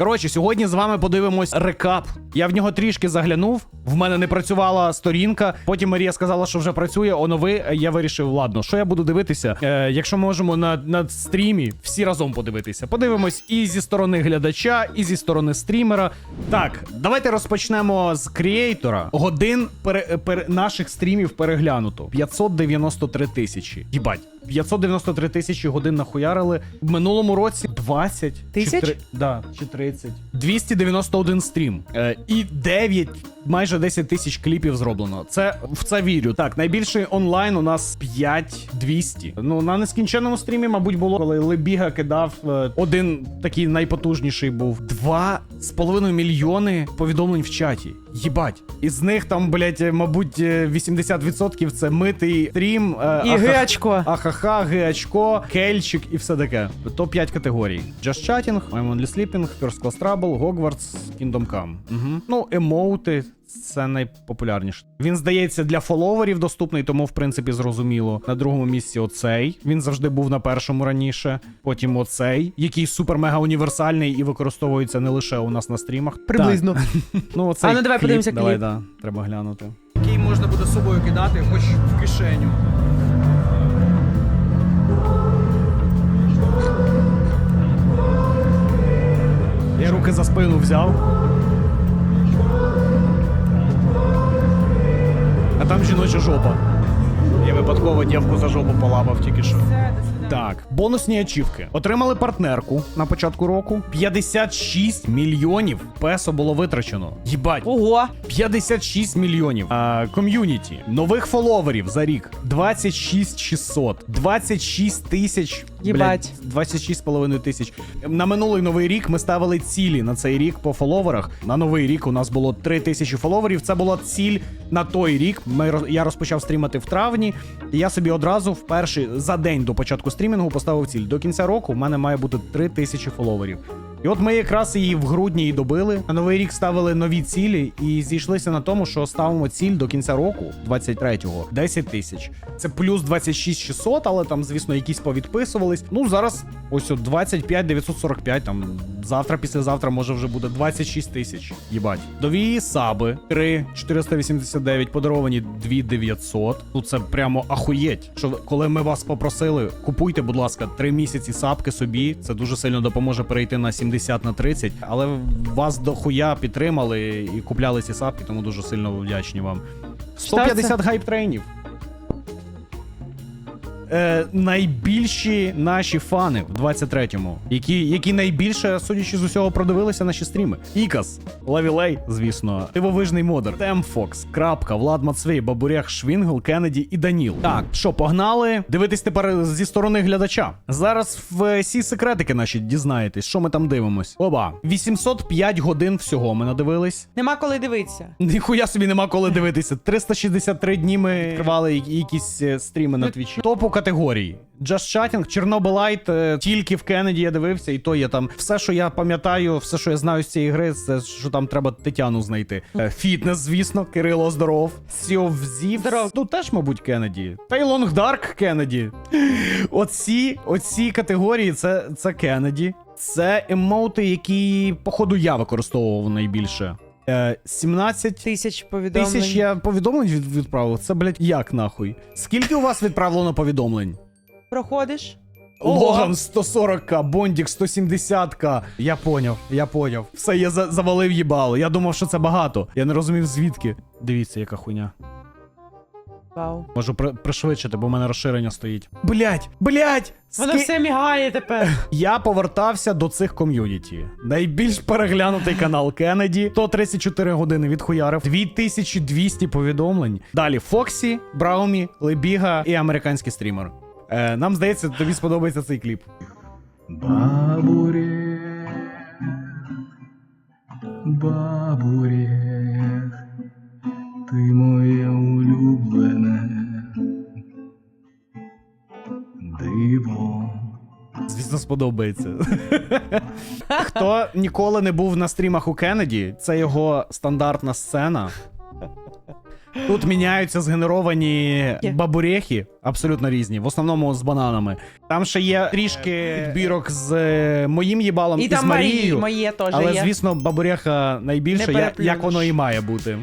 Коротше, сьогодні з вами подивимось рекап. Я в нього трішки заглянув. В мене не працювала сторінка. Потім Марія сказала, що вже працює. Онови. Я вирішив, ладно, що я буду дивитися. Е, якщо можемо на, на стрімі всі разом подивитися. Подивимось і зі сторони глядача, і зі сторони стрімера. Так, давайте розпочнемо з креатора. Годин пере, пере, наших стрімів переглянуто. 593 тисячі. Їбать. 593 тисячі годин нахуярили. В минулому році 20 чи Тисяч? три- Да, чи 30. 291 стрім. Е, і 9, майже 10 тисяч кліпів зроблено. Це в це вірю. Так, найбільший онлайн у нас 5200. Ну, на нескінченому стрімі, мабуть, було, коли Лебіга кидав е, один такий найпотужніший був. 2,5 мільйони повідомлень в чаті. Їбать. Із них там, блять, мабуть, е, 80% це митий стрім. е, І гечко. Ахаха, гачко, кельчик і все таке. Топ-5 категорій: Just Chatting, I'm Only Sleeping, First Class Trouble, Hogwarts, Kingdom Come. Угу. Ну, емоути. Це найпопулярніше. Він здається для фоловерів доступний, тому в принципі зрозуміло. На другому місці оцей. Він завжди був на першому раніше. Потім оцей, який супер-мега універсальний і використовується не лише у нас на стрімах. Приблизно. Так. Ну, оцей А ну, давай кліп. подивимося Давай, кліп. да, треба глянути. Який можна буде з собою кидати, хоч в кишеню. Я руки за спину взяв. А там жіноча жопа. Я випадково дівку за жопу полапав тільки що. Так, бонусні ачівки. Отримали партнерку на початку року. 56 мільйонів песо було витрачено. Їбать. Ого. 56 мільйонів. А, ком'юніті. Нових фоловерів за рік. 26 600. 26 тисяч. Єбать. блядь, 26,5 тисяч. На минулий новий рік ми ставили цілі на цей рік по фоловерах. На новий рік у нас було 3 тисячі фоловерів. Це була ціль на той рік. Ми, я розпочав стрімати в травні. І я собі одразу вперше за день до початку стрімінгу поставив ціль. До кінця року в мене має бути 3 тисячі фоловерів. І от ми якраз її в грудні і добили. На новий рік ставили нові цілі і зійшлися на тому, що ставимо ціль до кінця року, 23-го, 10 тисяч. Це плюс 26 600, але там, звісно, якісь повідписувались. Ну зараз ось от 25 945, там завтра, післязавтра, може вже буде 26 тисяч. Їбать. Нові саби 3 489, подаровані 2 900. Ну це прямо ахуєть. Що коли ми вас попросили, купуйте, будь ласка, 3 місяці сапки собі. Це дуже сильно допоможе перейти на 70 на 30. Але вас дохуя підтримали і купляли ці сапки, тому дуже сильно вдячні вам. 150 гайп трейнів. Е, найбільші наші фани в 23-му, які, які найбільше, судячи з усього, продивилися наші стріми. Ікас, Лавілей, звісно, Дивовижний Модер, Темфокс, Крапка, Влад Мацвей, Бабурях, Швінгл, Кеннеді і Даніл. Так, що, погнали? Дивитись тепер зі сторони глядача. Зараз всі секретики наші дізнаєтесь, що ми там дивимось. Оба, 805 годин всього ми надивились. Нема коли дивитися. Ніхуя собі нема коли дивитися. 363 дні ми відкривали якісь е, стріми на твічі. Топу категорій. Just Chatting, Чорнобилайт, е, тільки в Кеннеді я дивився, і то я там. Все, що я пам'ятаю, все, що я знаю з цієї гри, це що там треба Тетяну знайти. Е, Фітнес, звісно, Кирило, здоров. Сіовзів. Здоров. Ну теж, мабуть, Кеннеді. Та й Лонг Дарк Кеннеді. Оці, оці категорії це, це Кеннеді. Це емоути, які, походу, я використовував найбільше. Е, 17 Тисяч повідомлень. тисяч я повідомлень від, відправив. Це, блядь, як нахуй? Скільки у вас відправлено повідомлень? Проходиш? Логан 140к, Бондік 170к. Я поняв, я поняв. Все, я за- завалив їбало. Я думав, що це багато. Я не розумів звідки. Дивіться, яка хуйня. Вау. Можу при- пришвидшити, бо в мене розширення стоїть. Блять, блять! Воно все мігає тепер. Я повертався до цих ком'юніті. Найбільш переглянутий канал Кеннеді. 134 години відхуярив. 2200 повідомлень. Далі Фоксі, Браумі, Лебіга і американський стрімер. Е, нам здається, тобі сподобається цей кліп. Бабуре, диво. Звісно, сподобається. Хто ніколи не був на стрімах у Кеннеді, це його стандартна сцена. Тут міняються згенеровані бабурехи, абсолютно різні, в основному з бананами. Там ще є трішки підбірок з е, моїм їбалом і, І з там Марії, Марією. моє теж Але, є. звісно, бабуряха найбільше, як воно і має бути.